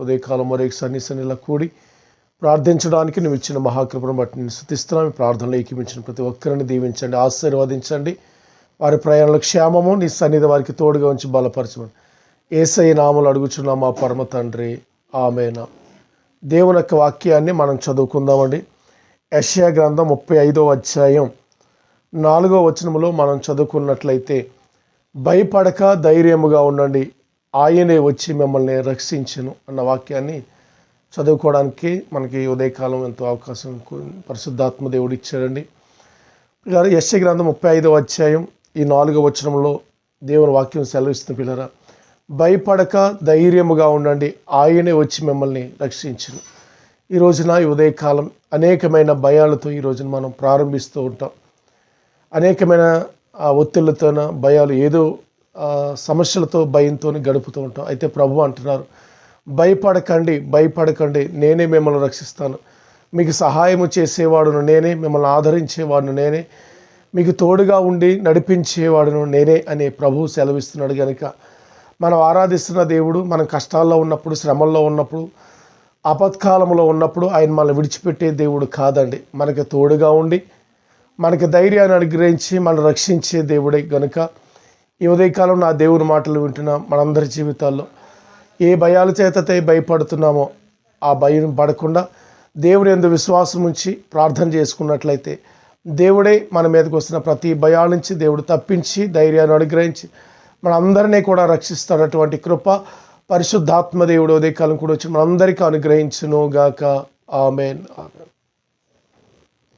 ఉదయకాలం మరొక నీ సన్నిధిలో కూడి ప్రార్థించడానికి నువ్వు ఇచ్చిన మహాకృపను బట్టి నేను స్థుతిస్తున్నాను ఈ ప్రార్థనలో ఏకీపించిన ప్రతి ఒక్కరిని దీవించండి ఆశీర్వదించండి. వారి ప్రయాణంలో క్షేమము నీ సన్నిధి వారికి తోడుగా ఉంచి బలపరచమని ఏసై నామలు అడుగుచున్నాం. మా పరమ తండ్రి ఆమెన. దేవుని యొక్క వాక్యాన్ని మనం చదువుకుందామండి. యెషయా గ్రంథం ముప్పై ఐదో అధ్యాయం నాలుగో వచనములో మనం చదువుకున్నట్లయితే భయపడక ధైర్యముగా ఉండండి. ఆయనే వచ్చి మిమ్మల్ని రక్షించను అన్న వాక్యాన్ని చదువుకోవడానికి మనకి ఉదయకాలం ఎంతో అవకాశం పరిశుద్ధాత్మ దేవుడు ఇచ్చాడండి. పిల్లరా యశ్య గ్రంథం ముప్పై ఐదవ అధ్యాయం ఈ నాలుగవ వచనంలో దేవుని వాక్యం సెలవిస్తున్న పిల్లరా. భయపడక ధైర్యముగా ఉండండి ఆయనే వచ్చి మిమ్మల్ని రక్షించను. ఈ రోజున ఈ ఉదయకాలం అనేకమైన భయాలతో ఈ రోజున మనం ప్రారంభిస్తూ ఉంటాం. అనేకమైన ఆ, ఒత్తిళ్ళతోన భయాలు ఏదో సమస్యలతో భయంతో గడుపుతూ ఉంటాం. అయితే ప్రభు అంటున్నారు భయపడకండి భయపడకండి నేనే మిమ్మల్ని రక్షిస్తాను. మీకు సహాయం చేసేవాడును నేనే మిమ్మల్ని ఆదరించేవాడును నేనే. మీకు తోడుగా ఉండి నడిపించేవాడును నేనే అని ప్రభు సెలవిస్తున్నాడు కనుక మనం ఆరాధిస్తున్న దేవుడు మనం కష్టాల్లో ఉన్నప్పుడు శ్రమల్లో ఉన్నప్పుడు అపత్కాలంలో ఉన్నప్పుడు ఆయన మనల్ని విడిచిపెట్టే దేవుడు కాదండి. మనకి తోడుగా ఉండి మనకి ధైర్యాన్ని అనుగ్రహించి మనల్ని రక్షించే దేవుడే కనుక ఈ ఉదయకాలం నా దేవుని మాటలు వింటున్న మనందరి జీవితాల్లో ఏ భయాల చేతతే భయపడుతున్నామో ఆ భయం పడకుండా దేవుని ఎందు విశ్వాసం ఉంచి ప్రార్థన చేసుకున్నట్లయితే దేవుడే మన మీదకి వస్తున్న ప్రతి భయాల నుంచి దేవుడు తప్పించి ధైర్యాన్ని అనుగ్రహించి మనందరినీ కూడా రక్షిస్తాడటువంటి కృప పరిశుద్ధాత్మ దేవుడు ఉదయకాలం కూడా వచ్చి మనందరికీ అనుగ్రహించును గాక ఆమెన్. ఆమె